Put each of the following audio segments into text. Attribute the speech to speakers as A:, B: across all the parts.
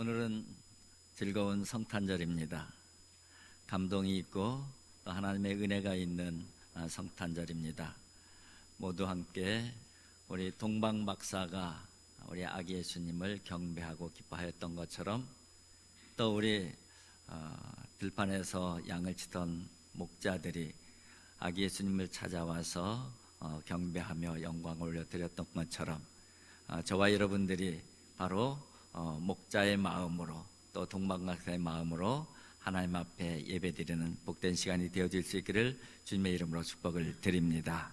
A: 오늘은 즐거운 성탄절입니다. 감동이 있고 또 하나님의 은혜가 있는 아, 성탄절입니다. 모두 함께 우리 동방 박사가 우리 아기 예수님을 경배하고 기뻐하였던 것처럼 또 우리 어, 들판에서 양을 치던 목자들이 아기 예수님을 찾아와서 어, 경배하며 영광을 올려드렸던 것처럼 어, 저와 여러분들이 바로 어, 목자의 마음으로 또 동방박사의 마음으로 하나님 앞에 예배드리는 복된 시간이 되어질 수 있기를 주님의 이름으로 축복을 드립니다.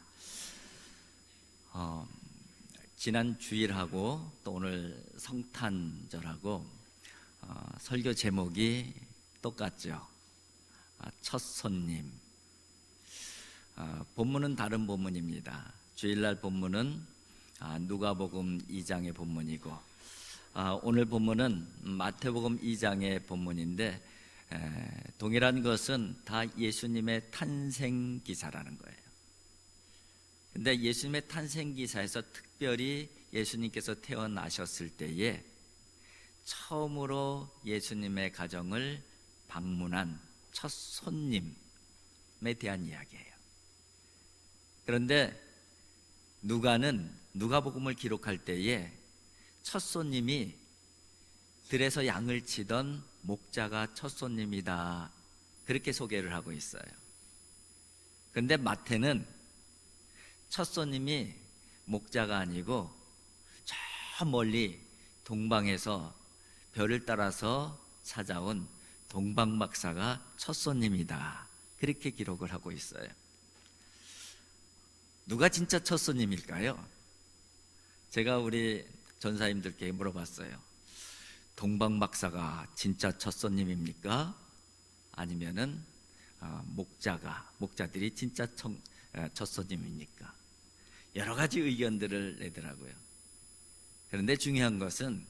A: 어, 지난 주일하고 또 오늘 성탄절하고 어, 설교 제목이 똑같죠. 아, 첫 손님. 아, 본문은 다른 본문입니다. 주일날 본문은 아, 누가복음 2장의 본문이고 아, 오늘 본문은 마태복음 2장의 본문인데 에, 동일한 것은 다 예수님의 탄생 기사라는 거예요. 근데 예수님의 탄생 기사에서 특별히 예수님께서 태어나셨을 때에 처음으로 예수님의 가정을 방문한 첫 손님에 대한 이야기예요. 그런데 누가는 누가복음을 기록할 때에 첫 손님이 들에서 양을 치던 목자가 첫 손님이다. 그렇게 소개를 하고 있어요. 그런데 마태는 첫 손님이 목자가 아니고 저 멀리 동방에서 별을 따라서 찾아온 동방 박사가 첫 손님이다. 그렇게 기록을 하고 있어요. 누가 진짜 첫 손님일까요? 제가 우리 전사님들께 물어봤어요. 동방 박사가 진짜 첫 손님입니까? 아니면은 어, 목자가 목자들이 진짜 청, 어, 첫 손님입니까? 여러 가지 의견들을 내더라고요. 그런데 중요한 것은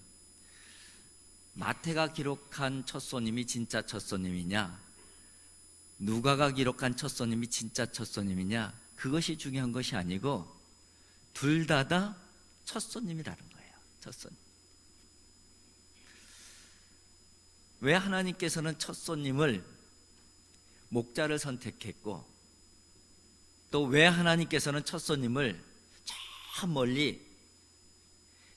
A: 마태가 기록한 첫 손님이 진짜 첫 손님이냐, 누가가 기록한 첫 손님이 진짜 첫 손님이냐, 그것이 중요한 것이 아니고 둘 다다 첫 손님이라는 거예요. 첫. 왜 하나님께서는 첫 손님을 목자를 선택했고 또 왜 하나님께서는 첫 손님을 저 멀리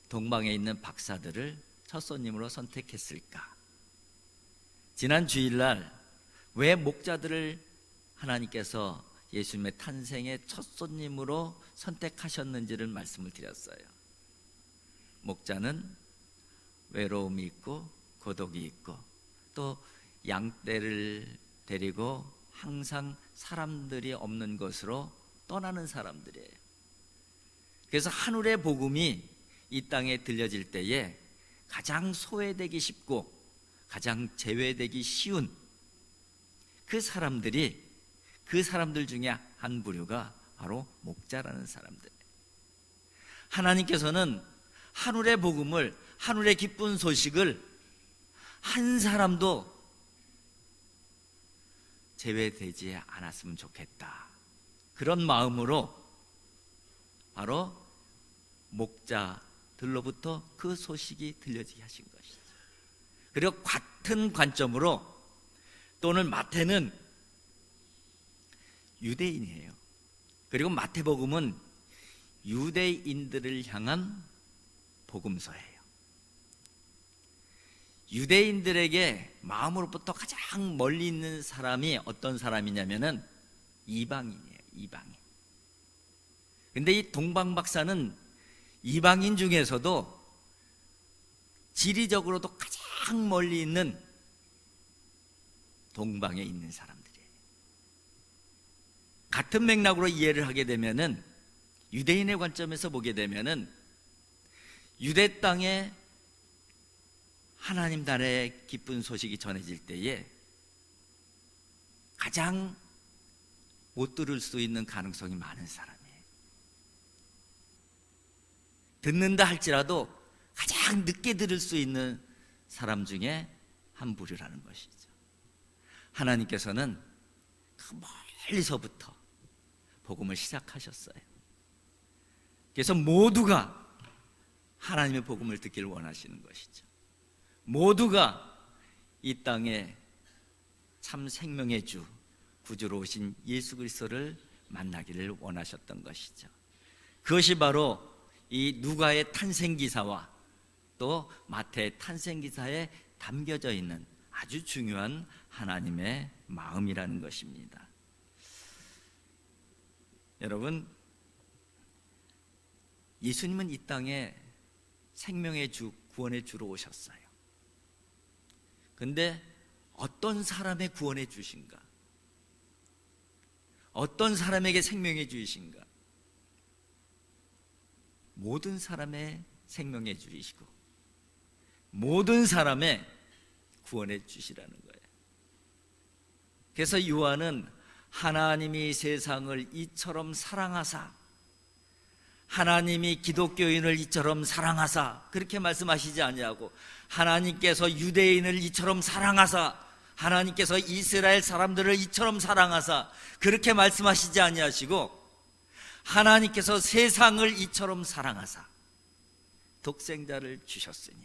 A: 동방에 있는 박사들을 첫 손님으로 선택했을까? 지난 주일날 왜 목자들을 하나님께서 예수님의 탄생의 첫 손님으로 선택하셨는지를 말씀을 드렸어요. 목자는 외로움이 있고 고독이 있고 또 양떼를 데리고 항상 사람들이 없는 곳으로 떠나는 사람들이에요. 그래서 하늘의 복음이 이 땅에 들려질 때에 가장 소외되기 쉽고 가장 제외되기 쉬운 그 사람들이 그 사람들 중에 한 부류가 바로 목자라는 사람들. 하나님께서는 하늘의 복음을 하늘의 기쁜 소식을 한 사람도 제외되지 않았으면 좋겠다. 그런 마음으로 바로 목자들로부터 그 소식이 들려지게 하신 것이죠. 그리고 같은 관점으로 또는 마태는 유대인이에요. 그리고 마태복음은 유대인들을 향한 복음서예요. 유대인들에게 마음으로부터 가장 멀리 있는 사람이 어떤 사람이냐면은 이방인이에요. 이방인. 근데 이 동방 박사는 이방인 중에서도 지리적으로도 가장 멀리 있는 동방에 있는 사람들이에요. 같은 맥락으로 이해를 하게 되면은 유대인의 관점에서 보게 되면은 유대 땅에 하나님 나라의 기쁜 소식이 전해질 때에 가장 못 들을 수 있는 가능성이 많은 사람이에요. 듣는다 할지라도 가장 늦게 들을 수 있는 사람 중에 한 부류라는 것이죠. 하나님께서는 그 멀리서부터 복음을 시작하셨어요. 그래서 모두가 하나님의 복음을 듣기를 원하시는 것이죠. 모두가 이 땅에 참 생명의 주 구주로 오신 예수 그리스도를 만나기를 원하셨던 것이죠. 그것이 바로 이 누가의 탄생 기사와 또 마태의 탄생 기사에 담겨져 있는 아주 중요한 하나님의 마음이라는 것입니다. 여러분 예수님은 이 땅에 생명의 주, 구원의 주로 오셨어요. 근데 어떤 사람의 구원의 주신가? 어떤 사람에게 생명의 주이신가? 모든 사람의 생명의 주이시고 모든 사람의 구원의 주시라는 거예요. 그래서 요한은 하나님이 세상을 이처럼 사랑하사 하나님이 기독교인을 이처럼 사랑하사 그렇게 말씀하시지 아니하고 하나님께서 유대인을 이처럼 사랑하사 하나님께서 이스라엘 사람들을 이처럼 사랑하사 그렇게 말씀하시지 아니하시고 하나님께서 세상을 이처럼 사랑하사 독생자를 주셨으니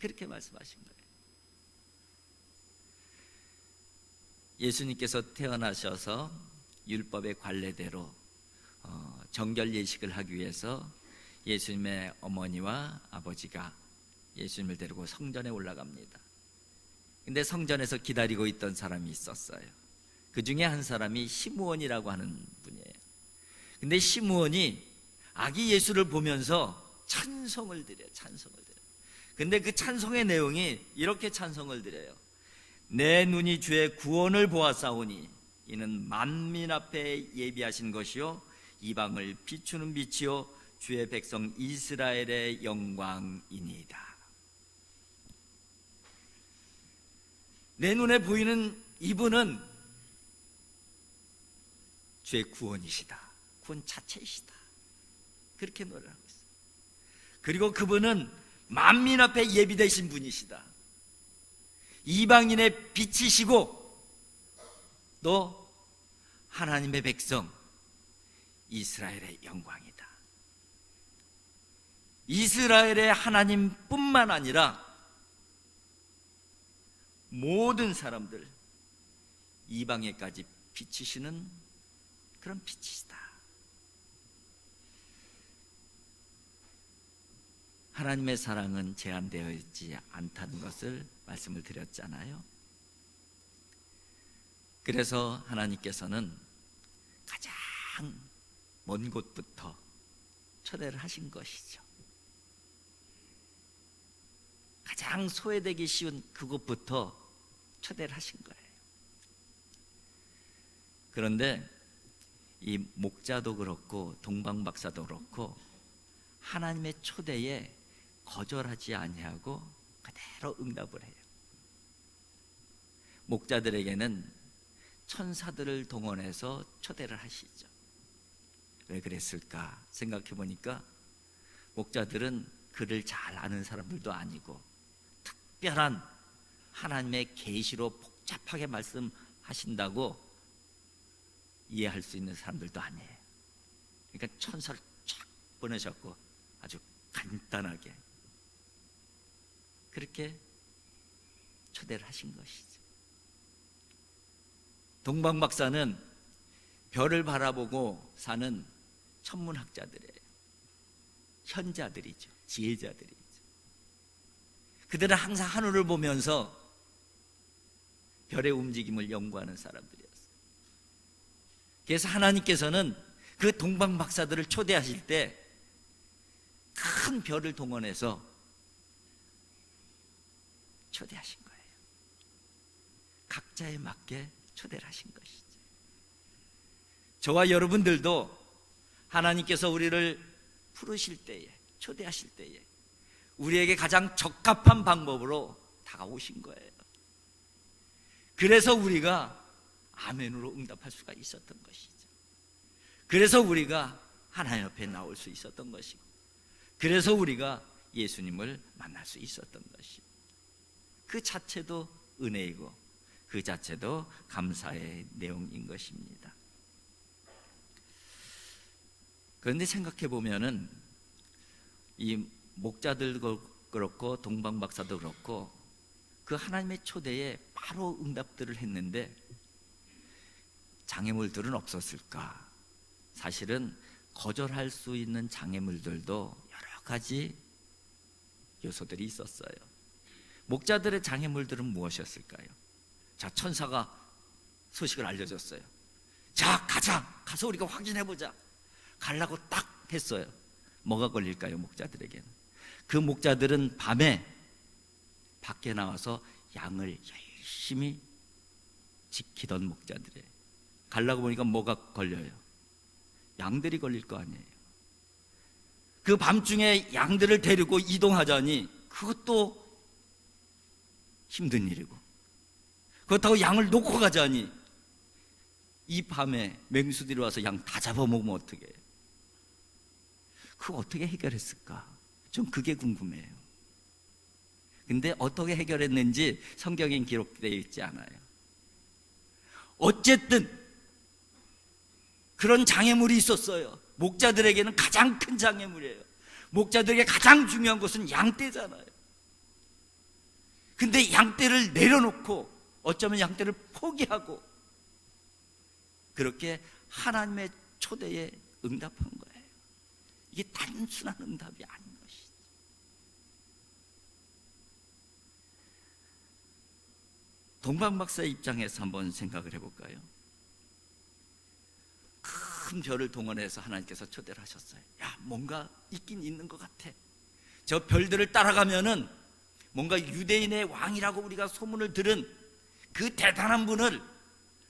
A: 그렇게 말씀하신 거예요. 예수님께서 태어나셔서 율법의 관례대로 어, 정결 예식을 하기 위해서 예수님의 어머니와 아버지가 예수님을 데리고 성전에 올라갑니다. 근데 성전에서 기다리고 있던 사람이 있었어요. 그 중에 한 사람이 시므온이라고 하는 분이에요. 근데 시므온이 아기 예수를 보면서 찬송을 드려요. 찬송을 드려요. 근데 그 찬송의 내용이 이렇게 찬송을 드려요. 내 눈이 주의 구원을 보았사오니 이는 만민 앞에 예비하신 것이요 이방을 비추는 빛이요 주의 백성 이스라엘의 영광이니이다. 내 눈에 보이는 이분은 주의 구원이시다. 구원 자체이시다. 그렇게 노래를 하고 있어요. 그리고 그분은 만민 앞에 예비되신 분이시다. 이방인의 빛이시고 또 하나님의 백성 이스라엘의 영광이다. 이스라엘의 하나님뿐만 아니라 모든 사람들 이방에까지 비치시는 그런 빛이시다. 하나님의 사랑은 제한되어 있지 않다는 것을 말씀을 드렸잖아요. 그래서 하나님께서는 가장 먼 곳부터 초대를 하신 것이죠. 가장 소외되기 쉬운 그곳부터 초대를 하신 거예요. 그런데 이 목자도 그렇고 동방 박사도 그렇고 하나님의 초대에 거절하지 아니하고 그대로 응답을 해요. 목자들에게는 천사들을 동원해서 초대를 하시죠. 왜 그랬을까 생각해 보니까 목자들은 그를 잘 아는 사람들도 아니고 특별한 하나님의 계시로 복잡하게 말씀하신다고 이해할 수 있는 사람들도 아니에요. 그러니까 천사를 쫙 보내셨고 아주 간단하게 그렇게 초대를 하신 것이죠. 동방 박사는 별을 바라보고 사는 천문학자들이에요. 현자들이죠. 지혜자들이죠. 그들은 항상 하늘을 보면서 별의 움직임을 연구하는 사람들이었어요. 그래서 하나님께서는 그 동방 박사들을 초대하실 때 큰 별을 동원해서 초대하신 거예요. 각자에 맞게 초대를 하신 것이죠. 저와 여러분들도 하나님께서 우리를 부르실 때에 초대하실 때에 우리에게 가장 적합한 방법으로 다가오신 거예요. 그래서 우리가 아멘으로 응답할 수가 있었던 것이죠. 그래서 우리가 하나님 앞에 나올 수 있었던 것이고, 그래서 우리가 예수님을 만날 수 있었던 것이고, 그 자체도 은혜이고, 그 자체도 감사의 내용인 것입니다. 그런데 생각해 보면은 이 목자들도 그렇고 동방 박사도 그렇고 그 하나님의 초대에 바로 응답들을 했는데 장애물들은 없었을까? 사실은 거절할 수 있는 장애물들도 여러 가지 요소들이 있었어요. 목자들의 장애물들은 무엇이었을까요? 자, 천사가 소식을 알려줬어요. 자, 가자. 가서 우리가 확인해 보자. 가려고 딱 했어요. 뭐가 걸릴까요, 목자들에게는? 그 목자들은 밤에 밖에 나와서 양을 열심히 지키던 목자들이에요. 가려고 보니까 뭐가 걸려요? 양들이 걸릴 거 아니에요. 그 밤중에 양들을 데리고 이동하자니 그것도 힘든 일이고 그렇다고 양을 놓고 가자니 이 밤에 맹수들이 와서 양 다 잡아먹으면 어떻게 해요? 그거 어떻게 해결했을까? 좀 그게 궁금해요. 근데 어떻게 해결했는지 성경엔 기록되어 있지 않아요. 어쨌든 그런 장애물이 있었어요. 목자들에게는 가장 큰 장애물이에요. 목자들에게 가장 중요한 것은 양떼잖아요. 근데 양떼를 내려놓고 어쩌면 양떼를 포기하고 그렇게 하나님의 초대에 응답한 거예요. 이게 단순한 응답이 아닌 것이죠. 동방 박사의 입장에서 한번 생각을 해볼까요? 큰 별을 동원해서 하나님께서 초대를 하셨어요. 야, 뭔가 있긴 있는 것 같아. 저 별들을 따라가면은 뭔가 유대인의 왕이라고 우리가 소문을 들은 그 대단한 분을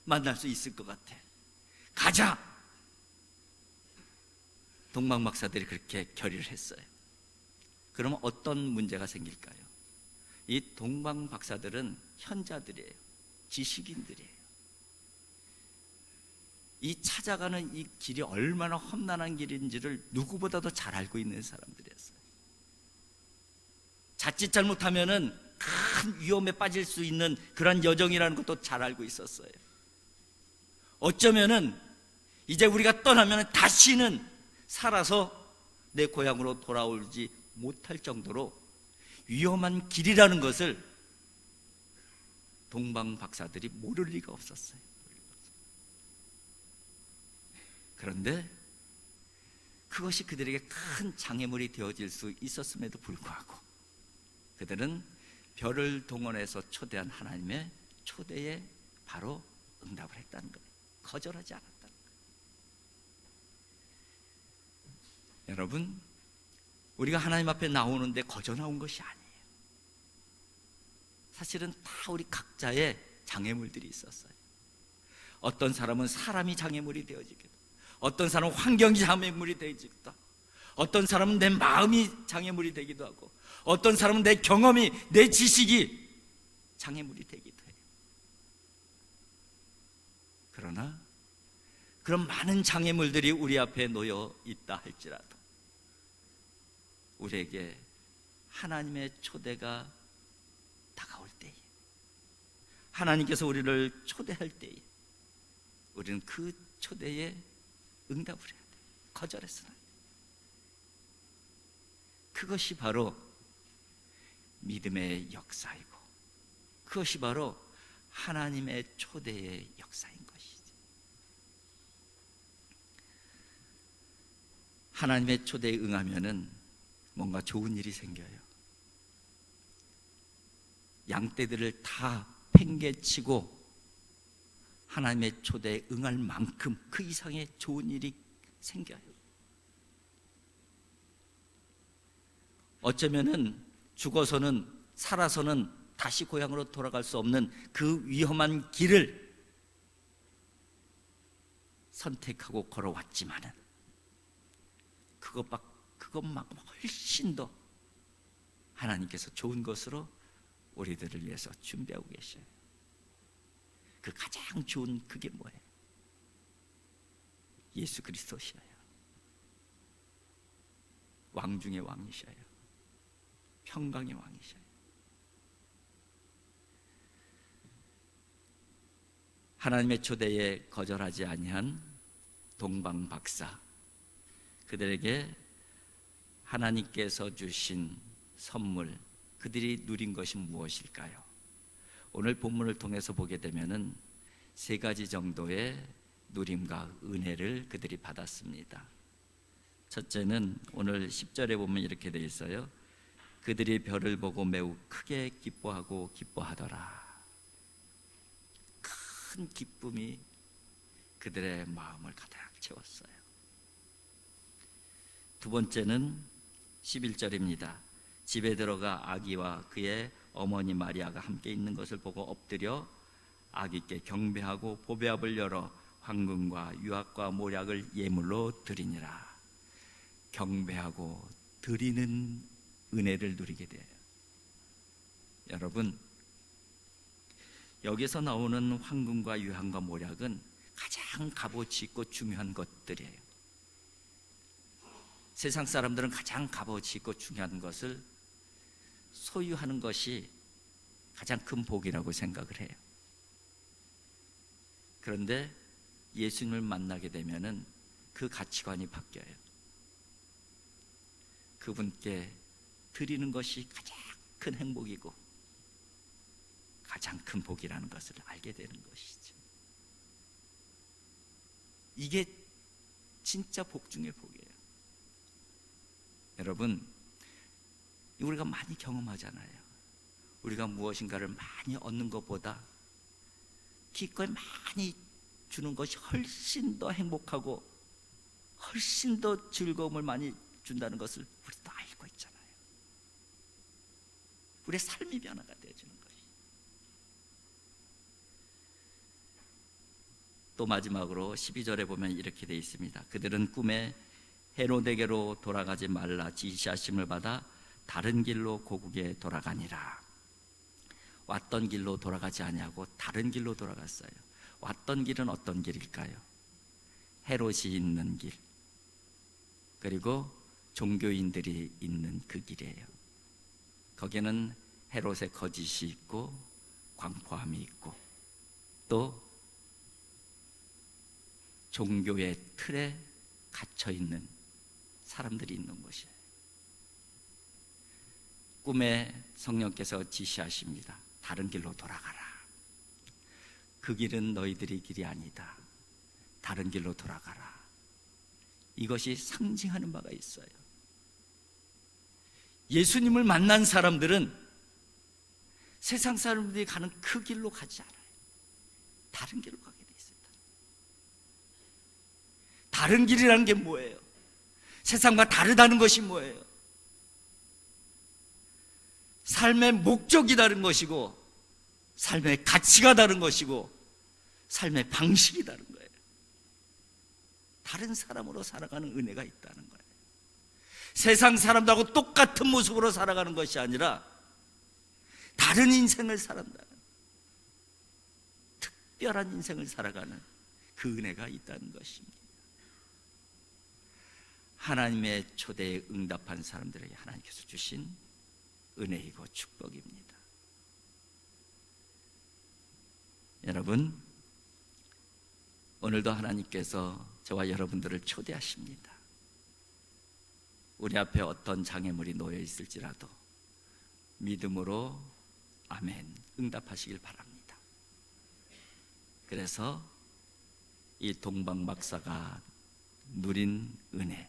A: 만날 수 있을 것 같아. 가자. 동방 박사들이 그렇게 결의를 했어요. 그러면 어떤 문제가 생길까요? 이 동방 박사들은 현자들이에요. 지식인들이에요. 이 찾아가는 이 길이 얼마나 험난한 길인지를 누구보다도 잘 알고 있는 사람들이었어요. 자칫 잘못하면은 큰 위험에 빠질 수 있는 그런 여정이라는 것도 잘 알고 있었어요. 어쩌면은 이제 우리가 떠나면 다시는 살아서 내 고향으로 돌아오지 못할 정도로 위험한 길이라는 것을 동방 박사들이 모를 리가 없었어요. 그런데 그것이 그들에게 큰 장애물이 되어질 수 있었음에도 불구하고 그들은 별을 동원해서 초대한 하나님의 초대에 바로 응답을 했다는 거예요. 거절하지 않았다는 거예요. 여러분, 우리가 하나님 앞에 나오는데 거저 나온 것이 아니에요. 사실은 다 우리 각자의 장애물들이 있었어요. 어떤 사람은 사람이 장애물이 되어지기도, 어떤 사람은 환경이 장애물이 되어지기도, 어떤 사람은 내 마음이 장애물이 되기도 하고, 어떤 사람은 내 경험이, 내 지식이 장애물이 되기도 해요. 그러나 그런 많은 장애물들이 우리 앞에 놓여 있다 할지라도 우리에게 하나님의 초대가 다가올 때에 하나님께서 우리를 초대할 때에 우리는 그 초대에 응답을 해야 돼. 거절했으나 그것이 바로 믿음의 역사이고 그것이 바로 하나님의 초대의 역사인 것이지. 하나님의 초대에 응하면은 뭔가 좋은 일이 생겨요. 양떼들을 다 팽개치고 하나님의 초대에 응할 만큼 그 이상의 좋은 일이 생겨요. 어쩌면은 죽어서는 살아서는 다시 고향으로 돌아갈 수 없는 그 위험한 길을 선택하고 걸어왔지만은 그것밖 그것만큼 훨씬 더 하나님께서 좋은 것으로 우리들을 위해서 준비하고 계셔요. 그 가장 좋은 그게 뭐예요? 예수 그리스도시여요. 왕 중의 왕이셔요. 평강의 왕이셔요. 하나님의 초대에 거절하지 아니한 동방 박사 그들에게 하나님께서 주신 선물, 그들이 누린 것이 무엇일까요? 오늘 본문을 통해서 보게 되면은 세 가지 정도의 누림과 은혜를 그들이 받았습니다. 첫째는 오늘 10절에 보면 이렇게 되어 있어요. 그들이 별을 보고 매우 크게 기뻐하고 기뻐하더라. 큰 기쁨이 그들의 마음을 가득 채웠어요. 두 번째는 11절입니다. 집에 들어가 아기와 그의 어머니 마리아가 함께 있는 것을 보고 엎드려 아기께 경배하고 보배압을 열어 황금과 유학과 모략을 예물로 드리니라. 경배하고 드리는 은혜를 누리게 돼요. 여러분, 여기서 나오는 황금과 유향과 모략은 가장 값어치 있고 중요한 것들이에요. 세상 사람들은 가장 값어치 있고 중요한 것을 소유하는 것이 가장 큰 복이라고 생각을 해요. 그런데 예수님을 만나게 되면은 그 가치관이 바뀌어요. 그분께 드리는 것이 가장 큰 행복이고 가장 큰 복이라는 것을 알게 되는 것이죠. 이게 진짜 복 중의 복이에요. 여러분, 우리가 많이 경험하잖아요. 우리가 무엇인가를 많이 얻는 것보다 기꺼이 많이 주는 것이 훨씬 더 행복하고 훨씬 더 즐거움을 많이 준다는 것을 우리도 알고 있잖아요. 우리의 삶이 변화가 되어주는 것이. 또 마지막으로 12절에 보면 이렇게 되어 있습니다. 그들은 꿈에 헤로데게로 돌아가지 말라 지시하심을 받아 다른 길로 고국에 돌아가니라. 왔던 길로 돌아가지 아니하고 다른 길로 돌아갔어요. 왔던 길은 어떤 길일까요? 헤롯이 있는 길. 그리고 종교인들이 있는 그 길이에요. 거기는 헤롯의 거짓이 있고 광포함이 있고 또 종교의 틀에 갇혀 있는 사람들이 있는 곳이에요. 꿈에 성령께서 지시하십니다. 다른 길로 돌아가라. 그 길은 너희들의 길이 아니다. 다른 길로 돌아가라. 이것이 상징하는 바가 있어요. 예수님을 만난 사람들은 세상 사람들이 가는 그 길로 가지 않아요. 다른 길로 가게 돼 있어요. 다른 길이라는 게 뭐예요? 세상과 다르다는 것이 뭐예요? 삶의 목적이 다른 것이고, 삶의 가치가 다른 것이고, 삶의 방식이 다른 거예요. 다른 사람으로 살아가는 은혜가 있다는 거예요. 세상 사람들하고 똑같은 모습으로 살아가는 것이 아니라, 다른 인생을 살아간다는, 특별한 인생을 살아가는 그 은혜가 있다는 것입니다. 하나님의 초대에 응답한 사람들에게 하나님께서 주신 은혜이고 축복입니다. 여러분, 오늘도 하나님께서 저와 여러분들을 초대하십니다. 우리 앞에 어떤 장애물이 놓여 있을지라도 믿음으로 아멘 응답하시길 바랍니다. 그래서 이 동방 박사가 누린 은혜,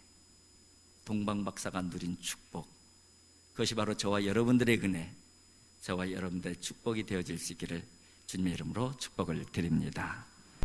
A: 동방 박사가 누린 축복, 그것이 바로 저와 여러분들의 은혜, 저와 여러분들의 축복이 되어질 수 있기를 주님의 이름으로 축복을 드립니다.